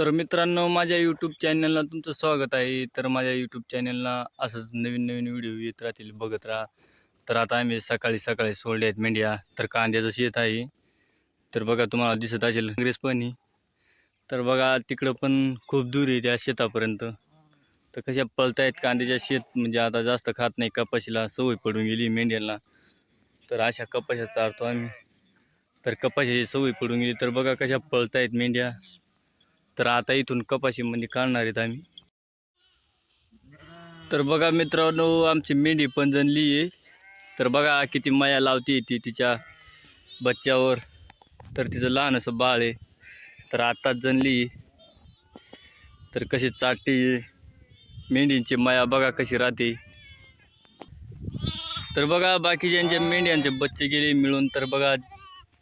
तर मित्रांनो माझ्या यूट्यूब चॅनलला तुमचं स्वागत आहे. तर माझ्या यूट्यूब चॅनलला असंच नवीन नवीन व्हिडिओ येत राहतील बघत राहा. तर आता आम्ही सकाळी सकाळी सोडले आहेत मेंढ्या. तर कांद्याचं शेत आहे. तर बघा तुम्हाला दिसत असेल काँग्रेस पण तर बघा तिकडं पण खूप दूर आहे त्या शेतापर्यंत. तर कशा पळतायत कांद्याच्या शेत? म्हणजे आता जास्त खात नाही कपाशीला सवय पडून गेली मेंढ्यांना. तर अशा कपाशा चारतो आम्ही. तर कपाशीची सवय पडून गेली. तर बघा कशा पळतायत मेंढ्या. तर आता इथून कपाशीमध्ये काढणार आहेत आम्ही. तर बघा मित्रांनो आमची मेंढी पण जनली आहे. तर बघा किती माया लावते ती तिच्या बच्च्यावर. तर तिचं लहान असं बाळ आहे. तर आत्ताच जनली तर कशी चाटते मेंढींची माया बघा कशी राहते. तर बघा बाकीच्यांच्या मेंढ्यांचे बच्चे गेले मिळून तर बघा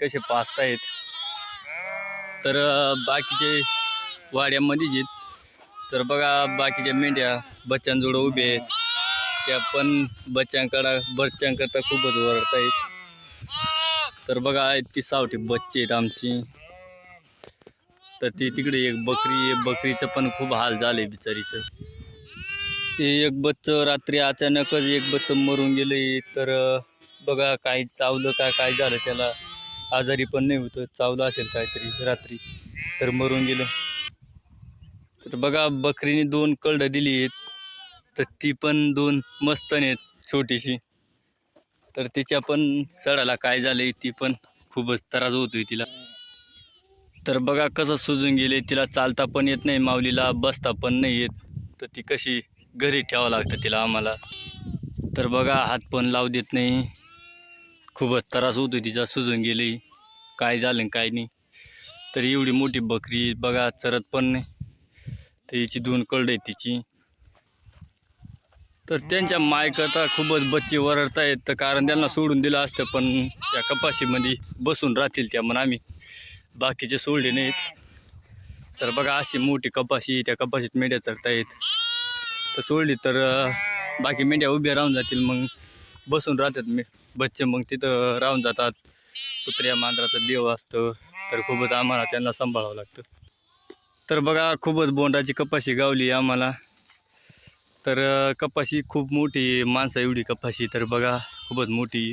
कसे पाचतायत. तर बाकीचे वाड्यामध्येच आहेत तर बघा बाकीच्या मेंढ्या बच्चांजवळ उभे आहेत. त्या पण बच्चांकडं बच्चांकरता खूपच ओरडत आहेत. तर बघा इतकी सावठी बच्चे आहेत आमची. तर ती तिकडे एक बकरी आहे. बकरीचं पण खूप हाल झाले बिचारीचं. ते एक बच्चं रात्री अचानकच एक बच्चं मरून गेले तर बघा काही चावलं का काय झालं त्याला. आजारी पण नाही होतं. चावलं असेल काहीतरी रात्री. तर मरून गेलं. तर बघा बकरीने दोन कळड दिली आहेत तर ती पण दोन मस्त आहेत छोटीशी. तर तिच्या पण सडाला काय झालंय ती पण खूपच त्रास होतोय तिला. तर बघा कसं सुजून गेले तिला चालता पण येत नाही माऊलीला बसता पण नाही येत. तर ती कशी घरी ठेवावं लागतं तिला आम्हाला. तर बघा हात पण लावू देत नाही. खूपच त्रास होतो तिचा सुजून गेली. काय झालं काय नाही. तर एवढी मोठी बकरी बघा चरत पण नाही. तर हिची दोन कळड आहेत तिची. तर त्यांच्या मायकरता खूपच बच्चे वरडत आहेत तर कारण त्यांना सोडून दिलं असतं पण त्या कपाशीमध्ये बसून राहतील त्या म्हणून आम्ही. बाकीचे सोडले नाहीत. तर बघा अशी मोठी कपाशी त्या कपाशीत मेंढ्या चढतायत तर सोडली तर बाकी मेंढ्या उभ्या राहून जातील मग बसून राहतात मे बच्चे मग तिथं राहून जातात. कुत्र्या मांजराचं देव असतं तर खूपच आम्हाला त्यांना सांभाळावं लागतं. तर बघा खूपच बोंडाची कपाशी गावली आम्हाला. तर कपाशी खूप मोठी माणसा एवढी कपाशी तर बघा खूपच मोठी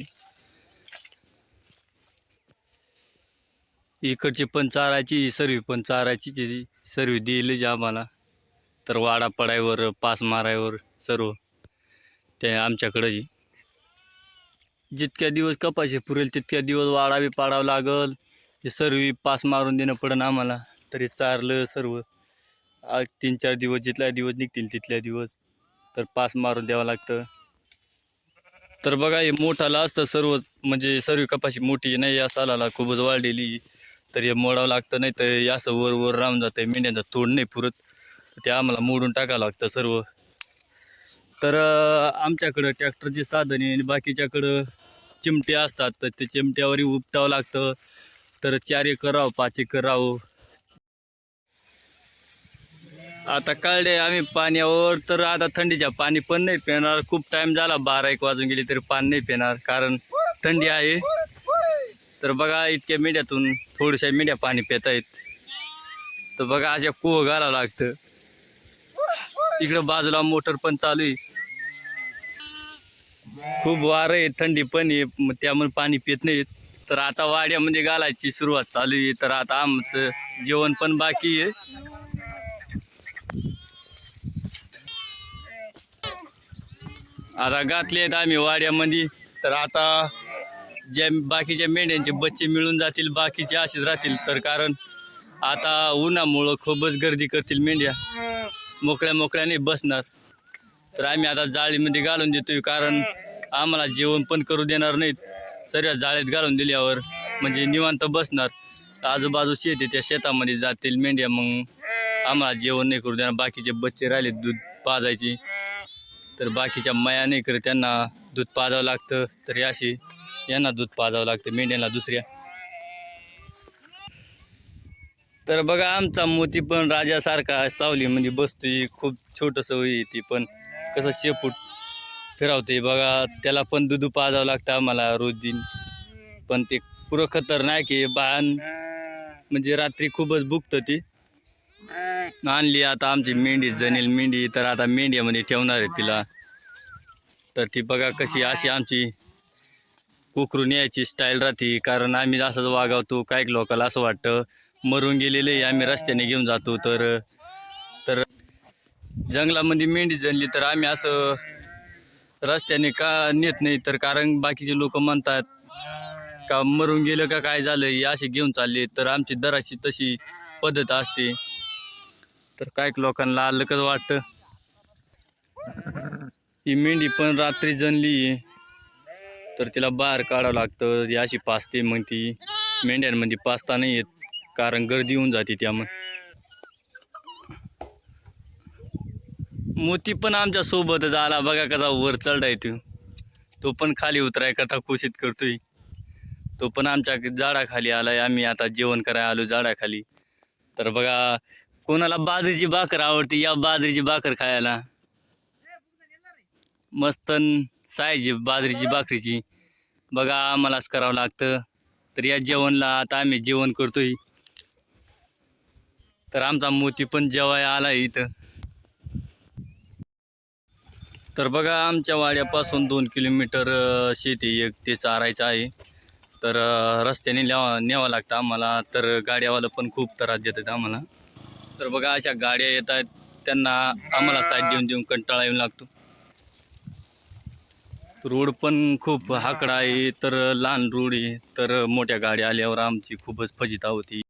इकडची पण चारायची सर्वी पण चारायची सर्वी दिली जी आम्हाला. तर वाडा पडायवर पास मारायवर सर्व ते आमच्याकडं जी जितक्या दिवस कपाशी पुरेल तितक्या दिवस वाडा बी पाडावं लागल. ते सर्व पास मारून देणं पडेल आम्हाला. तरी चारलं सर्व. तीन चार दिवस जिथल्या दिवस निघतील तिथल्या दिवस. तर पास मारून द्यावं लागतं. तर बघा हे मोठाला असतं सर्व म्हणजे सर्व कपाशी मोठी नाही या सालाला खूपच वाढलेली तर हे मोडावं लागतं नाही तर असं वर वर राहून जातं मेंढ्यांचा तोड नाही पुरत. ते आम्हाला मोडून टाकावं लागतं सर्व. तर आमच्याकडं ट्रॅक्टरचे साधन आहे आणि बाकीच्याकडं चिमटे असतात तर ते चिमट्यावरही उपटावं लागतं. तर चार एकर राव पाच एकर राव आता कळले आम्ही पाण्यावर तर आता थंडीच्या पाणी पण नाही पिणार. खूप टाइम झाला बारा एक वाजून गेली तरी पाणी नाही पिणार कारण थंडी आहे. तर बघा इतक्या मेंढ्यातून थोड्याशा मेंढ्या पाणी पित आहेत. तर बघा अशा कुह घालावं लागतं. इकडं बाजूला मोटर पण चालू आहे. खूप वारं आहे थंडी पण आहे मग त्यामुळे पाणी पित नाहीत. तर आता वाड्यामध्ये घालायची सुरुवात चालू आहे. तर आता आमचं जेवण पण बाकी आहे. आता घातले आहेत आम्ही वाड्यामध्ये. तर आता ज्या बाकीच्या मेंढ्यांचे बच्चे मिळून जातील बाकीचे असेच राहतील. तर कारण आता उन्हामुळं खूपच गर्दी करतील मेंढ्या. मोकळ्या मोकळ्याने बसणार. तर आम्ही आता जाळीमध्ये घालून देतोय कारण आम्हाला जेवण पण करू देणार नाहीत. सर्व जाळीत घालून दिल्यावर म्हणजे निवांत बसणार. आजूबाजू शेत आहे त्या शेतामध्ये जातील मेंढ्या मग आम्हाला जेवण नाही करू देणार. बाकीचे बच्चे राहिले दूध पाजायचे. तर बाकीच्या माया नाही करत त्यांना दूध पाजावं लागतं. तर अशी यांना दूध पाजावं लागतं मेंढ्यांना दुसऱ्या. तर बघा आमचा मोती पण राजासारखा सावली म्हणजे बसतोय. खूप छोटंसं होई ती पण कसं शेपूट फिरावते बघा त्याला पण दूध पाजावं लागतं आम्हाला रोज दिन. पण ते पुरं खतरनाक आहे. बाण म्हणजे रात्री खूपच बुकतं ती. आणली. आता आमची मेंढी जनेल मेंढी तर आता मेंढ्यामध्ये ठेवणार आहे तिला. तर ती बघा कशी अशी आमची कुकरून यायची स्टाईल राहते. कारण आम्ही असंच वागावतो काही लोकांना असं वाटतं मरून गेलेले आम्ही रस्त्याने घेऊन जातो. तर तर जंगलामध्ये मेंढी जनली तर आम्ही असं रस्त्याने का नेत नाही तर कारण बाकीचे लोक म्हणतात का मरून गेलं का काय झालं? हे असे घेऊन चालले. तर आमची दराशी तशी पद्धत असते. तर काय लोकांना अलगच वाटतं. ही मेंढी पण रात्री जनली तर तिला बाहेर काढावं लागतं. अशी पाचते मग ती. मेंढ्यांमध्ये पाचता नाही येत कारण गर्दी होऊन जाते त्यामुळे. मोती पण आमच्या सोबतच आला. बघा कसा वर चढाय तो. तो पण खाली उतराय करता कुशीत करतोय. तो पण आमच्या झाडाखाली आलाय. आम्ही आता जेवण करायला आलो झाडाखाली. तर बघा कोणाला बाजरीची भाकर आवडते या बाजरीची भाकर खायला. मस्त सायजी बाजरीची भाकरीची. बघा आम्हालाच करावं लागतं. तर या जेवणला आता आम्ही जेवण करतोय. तर आमचा मोती पण जेवाय आला इथं. तर बघा आमच्या वाड्यापासून दोन किलोमीटर शेती एक ते चारायचं आहे. तर रस्त्याने न्यावा न्यावं लागतं आम्हाला. तर गाड्यावाला पण खूप त्रास देतात आम्हाला. तर बघा अशा गाड्या येत आहेत. त्यांना आम्हाला साईड देऊन देऊन कंटाळा येऊन लागतो. रोड पण खूप हाकडा आहे तर लहान रोड आहे. तर मोठ्या गाड्या आल्यावर आमची खूपच फजिता होती